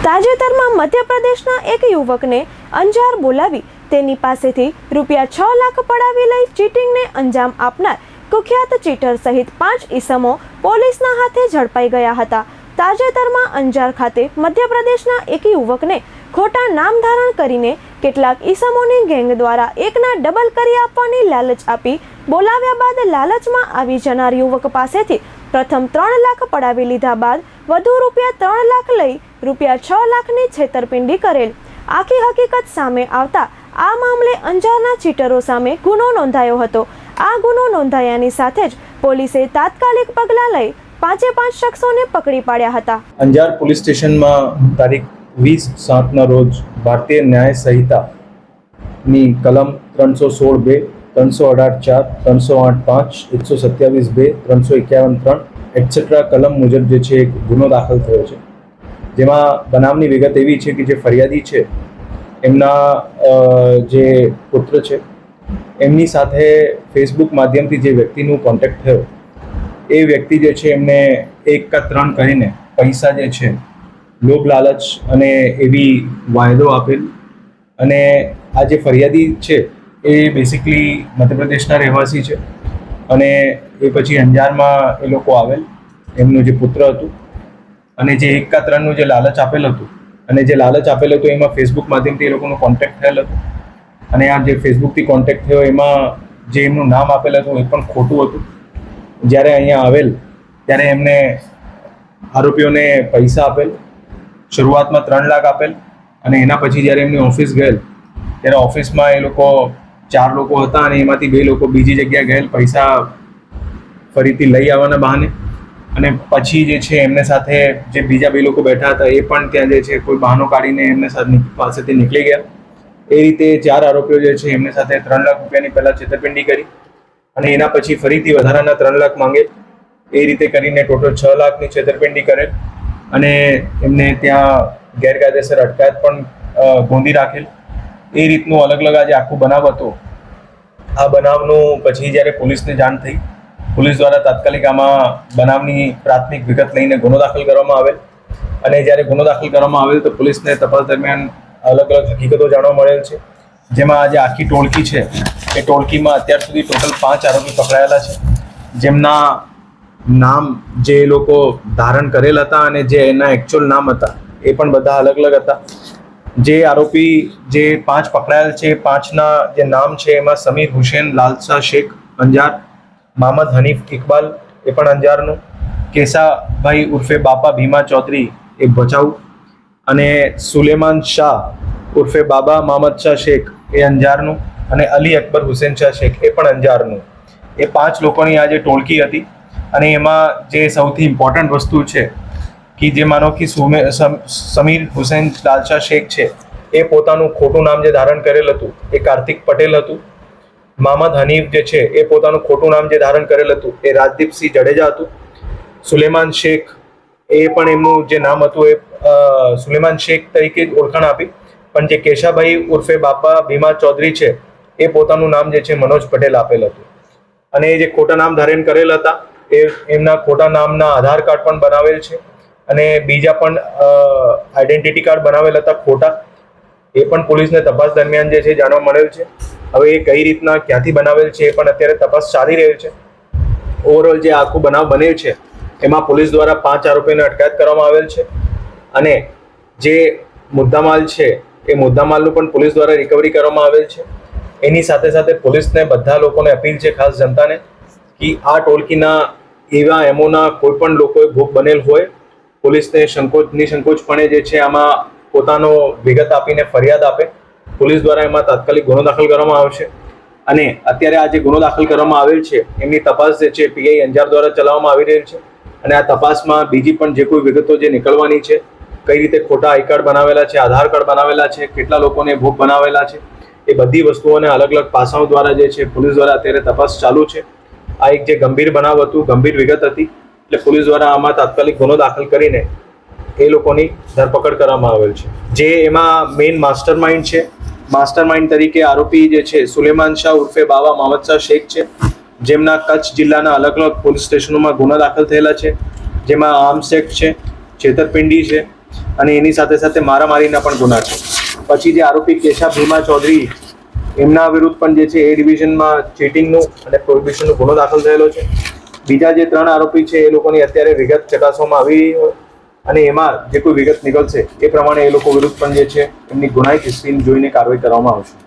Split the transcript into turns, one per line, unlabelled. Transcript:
તાજેતરમાં મધ્યપ્રદેશના એક યુવકને અંજાર બોલાવી તેની પાસેથી રૂપિયા છ લાખ પડાવી લઈ ચીટિંગને અંજામ આપનાર કુખ્યાત ચીટર સહિત પાંચ ઈસમો પોલીસના હાથે ઝડપાઈ ગયા હતા. તાજેતરમાં અંજાર ખાતે મધ્યપ્રદેશના એક યુવકને ખોટા નામ ધારણ કરીને કેટલાક ઈસમોની ગેંગ દ્વારા એકના ડબલ કરી આપવાની લાલચ આપી બોલાવ્યા બાદ લાલચમાં આવી જનાર યુવક પાસેથી પ્રથમ ત્રણ લાખ પડાવી લીધા બાદ વધુ રૂપિયા ત્રણ લાખ લઈ રૂપિયા છ લાખની છેતરપિંડી કરેલ. આખી હકીકત સામે આવતા આ મામલે અંજારના ચીટરો સામે ગુનો નોંધાયો હતો. આ ગુનો નોંધાયાની સાથે જ પોલીસે તાત્કાલિક પગલાં લઈ પાંચે પાંચ શખ્સોને પકડી પાડ્યા હતા.
અંજાર પોલીસ સ્ટેશનમાં તારીખ વીસ સાતના રોજ ભારતીય ન્યાય સંહિતાની કલમ ત્રણસો સોળ બે, ત્રણસો અઢાર ચાર, ત્રણસો આઠ પાંચ, એકસો સત્યાવીસ બે, ત્રણસો એકાવન ત્રણ એટસેટ્રા કલમ મુજબ જે છે એક ગુનો દાખલ થયો છે. જેમાં બનાવની વિગત એવી છે કે જે ફરિયાદી છે, એમના જે પુત્ર છે, એમની સાથે ફેસબુક માધ્યમથી જે વ્યક્તિનું કોન્ટેક્ટ થયો, એ વ્યક્તિ જે છે એમને એક કા ત્રણ કરીને પૈસા જે છે, લોભ લાલચ અને એવી વાયદો આપેલ. અને આ જે ફરિયાદી છે, એ બેસિકલી મધ્યપ્રદેશના રહેવાસી છે. અને એ પછી અંજારમાં એ લોકો આવેલ, એમનું જે પુત્ર હતું. અને જે એક કા ત્રણનું જે લાલચ આપેલ હતું, અને જે લાલચ આપેલ હતું એમાં ફેસબુક માધ્યમથી એ લોકોનો કોન્ટેક્ટ થયેલ હતો. અને આ જે ફેસબુકથી કોન્ટેક્ટ થયો એમાં જે એમનું નામ આપેલ હતું એ પણ ખોટું હતું. જ્યારે અહીંયા આવેલ, ત્યારે એમને આરોપીઓને પૈસા આપેલ, શરૂઆતમાં ત્રણ લાખ આપેલ, અને એના પછી જ્યારે એમની ઓફિસ ગયેલ, ત્યારે ઓફિસમાં એ લોકો ચાર લોકો હતા અને એમાંથી બે લોકો બીજી જગ્યાએ ગયેલ, પૈસા ફરીથી લઈ આવવાના બહાને. અને પછી જે છે એમને સાથે જે બીજા બે લોકો બેઠા હતા, એ પણ ત્યાં જે છે કોઈ બહાનો કાઢીને એમને સાથે પાસેથી નીકળી ગયા. એ રીતે ચાર આરોપીઓ જે છે એમને સાથે ત્રણ લાખ રૂપિયાની પહેલાં છેતરપિંડી કરી અને એના પછી ફરીથી વધારાના ત્રણ લાખ માંગે. એ રીતે કરીને ટોટલ છ લાખની છેતરપિંડી કરે અને એમને ત્યાં ગેરકાયદેસર અટકાયત પણ ગોંધી રાખેલ. એ રીતનું અલગ અલગ આજે આખું બનાવ હતો. આ બનાવનું પછી જ્યારે પોલીસને જાણ થઈ પોલીસ દ્વારા તાત્કાલિક આમાં બનાવની પ્રાથમિક વિગત લઈને ગુનો દાખલ કરવામાં આવેલ. અને જ્યારે ગુનો દાખલ કરવામાં આવેલ તો પોલીસને તપાસ દરમિયાન અલગ અલગ હકીકતો જાણવા મળેલ છે. જેમાં આજે આખી ટોળકી છે. એ ટોળકીમાં અત્યાર સુધી ટોટલ પાંચ આરોપી પકડાયેલા છે. જેમના નામ જે લોકો ધારણ કરેલ હતા અને જે એના એકચ્યુઅલ નામ હતા, એ પણ બધા અલગ અલગ હતા. જે આરોપી જે પાંચ પકડાયેલ છે પાંચના જે નામ છે, એમાં સમીર હુસેન, લાલસા શેખ અંજાર મામદ હનીફ ઇકબાલ એ પણ અંજારનું. કેસાભાઈ ઉર્ફે બાપા ભીમા ચૌધરી એ ભચાઉ. અને સુલેમાન શાહ ઉર્ફે બાબા મામદ શાહ શેખ એ અંજારનું અને અલી અકબર હુસેન શાહ શેખ એ પણ અંજારનું. એ પાંચ લોકોની આજે ટોળકી હતી અને એમાં જે સૌથી ઇમ્પોર્ટન્ટ વસ્તુ છે કે જે માનો કે સમ- સમીર હુસેન લાલશાહ શેખ છે એ પોતાનું ખોટું નામ જે ધારણ કરેલ હતું એ કાર્તિક પટેલ હતું. મામદ હનીફ જે છે, એ પોતાનું ખોટું નામ જે ધારણ કરેલ હતું, એ રાજદીપસિંહ જડેજા હતું. સુલેમાન શેખ એ પણ એમનું જે નામ હતું, એ સુલેમાન શેખ તરીકે જ ઓળખાણ આપી. પણ જે કેશાભાઈ ઉર્ફે બાપા ભીમા ચૌધરી છે, એ પોતાનું નામ જે છે, મનોજ પટેલ આપેલ હતું. અને એ જે ખોટા નામ ધારણ કરેલ હતા, એ એમના ખોટા નામના આધાર કાર્ડ પણ બનાવેલ છે. અને બીજા પણ આઈડેન્ટિટી કાર્ડ બનાવેલ હતા ખોટા. એ પણ પોલીસને તપાસ દરમિયાન જે છે, જાણવા મળેલ છે. હવે એ કઈ રીતના ક્યાંથી બનાવેલ છે એ પણ અત્યારે તપાસ ચાલી રહી છે. ઓવરઓલ જે આખું બનાવ બન્યો છે, એમાં પોલીસ દ્વારા પાંચ આરોપીને અટકાયત કરવામાં આવેલ છે અને જે મુદ્દામાલ છે, એ મુદ્દામાલનું પણ પોલીસ દ્વારા રિકવરી કરવામાં આવેલ છે. એની સાથે સાથે પોલીસને બધા લોકોને અપીલ છે, ખાસ જનતાને, કે આ ટોળકીના એવા એમોના કોઈ પણ લોકોએ ભોગ બનેલ હોય, પોલીસને સંકોચ, નિસંકોચપણે જે છે આમાં પોતાનો વિગત આપીને ફરિયાદ આપે. પોલીસ દ્વારા એમાં તાત્કાલિક ગુનો દાખલ કરવામાં આવશે અને અત્યારે આ જે ગુનો દાખલ કરવામાં આવેલ છે, એમની તપાસ જે છે, પીઆઈ અંજાર દ્વારા ચલાવવામાં આવી રહેલ છે. અને આ તપાસમાં બીજી પણ જે કોઈ વિગતો જે નીકળવાની છે, કઈ રીતે ખોટા આઈ કાર્ડ બનાવેલા છે, આધાર કાર્ડ બનાવેલા છે, કેટલા લોકોને ભોગ બનાવેલા છે, એ બધી વસ્તુઓને અલગ અલગ પાસાઓ દ્વારા જે છે, પોલીસ દ્વારા અત્યારે તપાસ ચાલુ છે. આ એક જે ગંભીર બનાવ હતું, ગંભીર વિગત હતી, એટલે પોલીસ દ્વારા આમાં તાત્કાલિક ગુનો દાખલ કરીને એ લોકોની ધરપકડ કરવામાં આવેલ છે. જે એમાં મેઇન માસ્ટર માઇન્ડ છે માસ્ટર માઇન્ડ તરીકે આરોપી જે છે, સુલેમાન શાહ ઉર્ફે બાવા મોહમ્મદ શાહ શેખ છે. જેમના કચ્છ જિલ્લાના અલગ અલગ પોલીસ સ્ટેશનોમાં ગુના દાખલ થયેલા છે. જેમાં આર્મ્સ એક્ટ છે, છેતરપિંડી છે અને એની સાથે સાથે મારામારીના પણ ગુના છે. પછી જે આરોપી કેશા ભીમા ચૌધરી, એમના વિરુદ્ધ પણ જે છે, એ ડિવિઝનમાં ચીટિંગનું અને પ્રોહિબિશનનો ગુનો દાખલ થયેલો છે. બીજા જે ત્રણ આરોપી છે, એ લોકોની અત્યારે વિગત ચકાસવામાં આવી અને એમાં જે કોઈ વિગત નીકળશે એ પ્રમાણે એ લોકો વિરુદ્ધ પણ જે છે એમની ગુનાહિત સ્કીમ જોઈને કાર્યવાહી કરવામાં આવશે.